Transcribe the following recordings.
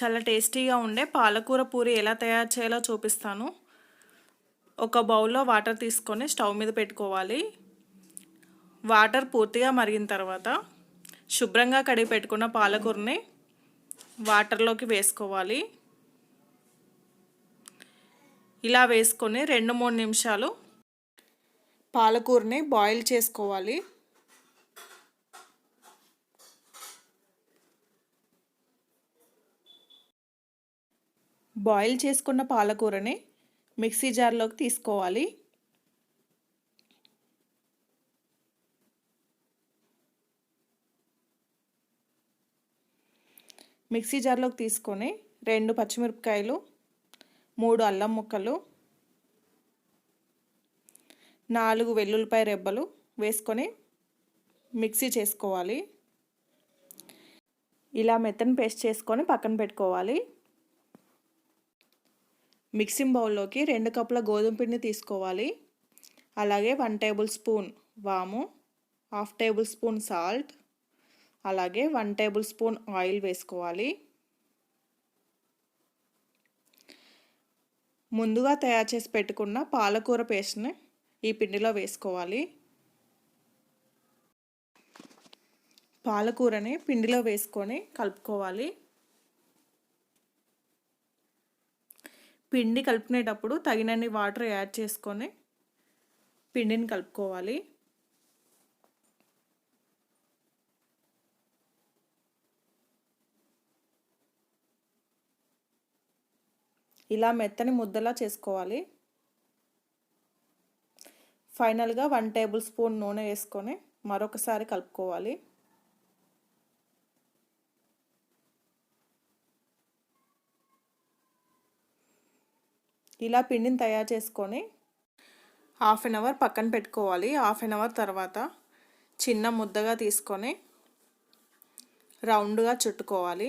చాలా టేస్టీగా ఉండే పాలకూర పూరి ఎలా తయారు చేయాలో చూపిస్తాను. ఒక బౌల్లో వాటర్ తీసుకొని స్టవ్ మీద పెట్టుకోవాలి. వాటర్ పూర్తిగా మరిగిన తర్వాత శుభ్రంగా కడిగి పెట్టుకున్న పాలకూరని వాటర్లోకి వేసుకోవాలి. ఇలా వేసుకొని రెండు మూడు నిమిషాలు పాలకూరని బాయిల్ చేసుకోవాలి. బాయిల్ చేసుకున్న పాలకూరని మిక్సీ జార్లోకి తీసుకోవాలి. మిక్సీ జార్లోకి తీసుకొని రెండు పచ్చిమిరపకాయలు మూడు అల్లం ముక్కలు నాలుగు వెల్లుల్లిపాయ రెబ్బలు వేసుకొని మిక్సీ చేసుకోవాలి. ఇలా మెత్తని పేస్ట్ చేసుకొని పక్కన పెట్టుకోవాలి. మిక్సింగ్ బౌల్లోకి రెండు కప్పుల గోధుమ పిండి తీసుకోవాలి. అలాగే వన్ టేబుల్ స్పూన్ వాము హాఫ్ టేబుల్ స్పూన్ సాల్ట్ అలాగే వన్ టేబుల్ స్పూన్ ఆయిల్ వేసుకోవాలి. ముందుగా తయారు చేసి పెట్టుకున్న పాలకూర పేస్ట్ని ఈ పిండిలో వేసుకోవాలి. పాలకూరని పిండిలో వేసుకొని కలుపుకోవాలి. పిండి కలుపుకునేటప్పుడు తగినన్ని వాటర్ యాడ్ చేసుకొని పిండిని కలుపుకోవాలి. ఇలా మెత్తని ముద్దలా చేసుకోవాలి. ఫైనల్గా వన్ టేబుల్ స్పూన్ నూనె వేసుకొని మరొకసారి కలుపుకోవాలి. ఇలా పిండిని తయారు చేసుకొని హాఫ్ అన్ అవర్ పక్కన పెట్టుకోవాలి. హాఫ్ అన్ అవర్ తర్వాత చిన్న ముద్దగా తీసుకొని రౌండ్గా చుట్టుకోవాలి.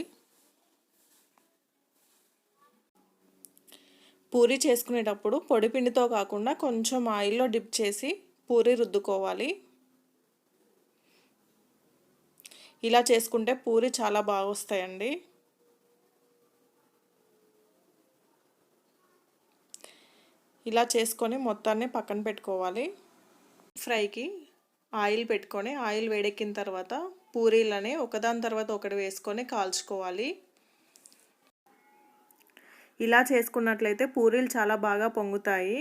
పూరి చేసుకునేటప్పుడు పొడి పిండితో కాకుండా కొంచెం ఆయిల్లో డిప్ చేసి పూరి రుద్దుకోవాలి. ఇలా చేసుకుంటే పూరి చాలా బాగా వస్తాయండి. ఇలా చేసుకొని మొత్తాన్ని పక్కన పెట్టుకోవాలి. ఫ్రైకి ఆయిల్ పెట్టుకొని ఆయిల్ వేడెక్కిన తర్వాత పూరీలని ఒకదాని తర్వాత ఒకటి వేసుకొని కాల్చుకోవాలి. ఇలా చేసుకున్నట్లయితే పూరీలు చాలా బాగా పొంగుతాయి.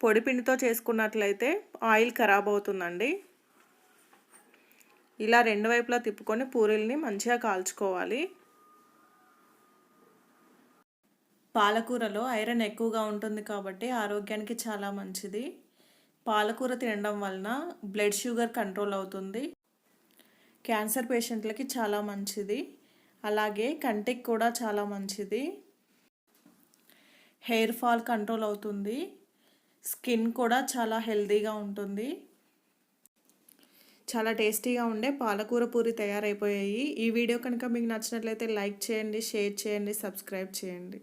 పొడిపిండితో చేసుకున్నట్లయితే ఆయిల్ ఖరాబ్ అవుతుందండి. ఇలా రెండు వైపులా తిప్పుకొని పూరీల్ని మంచిగా కాల్చుకోవాలి. పాలకూరలో ఐరన్ ఎక్కువగా ఉంటుంది కాబట్టి ఆరోగ్యానికి చాలా మంచిది. పాలకూర తినడం వలన బ్లడ్ షుగర్ కంట్రోల్ అవుతుంది. క్యాన్సర్ పేషెంట్లకి చాలా మంచిది. అలాగే కంటికి కూడా చాలా మంచిది. హెయిర్ ఫాల్ కంట్రోల్ అవుతుంది. స్కిన్ కూడా చాలా హెల్తీగా ఉంటుంది. చాలా టేస్టీగా ఉండే పాలకూర పూరి తయారైపోయాయి. ఈ వీడియో కనుక మీకు నచ్చినట్లయితే లైక్ చేయండి షేర్ చేయండి సబ్స్క్రైబ్ చేయండి.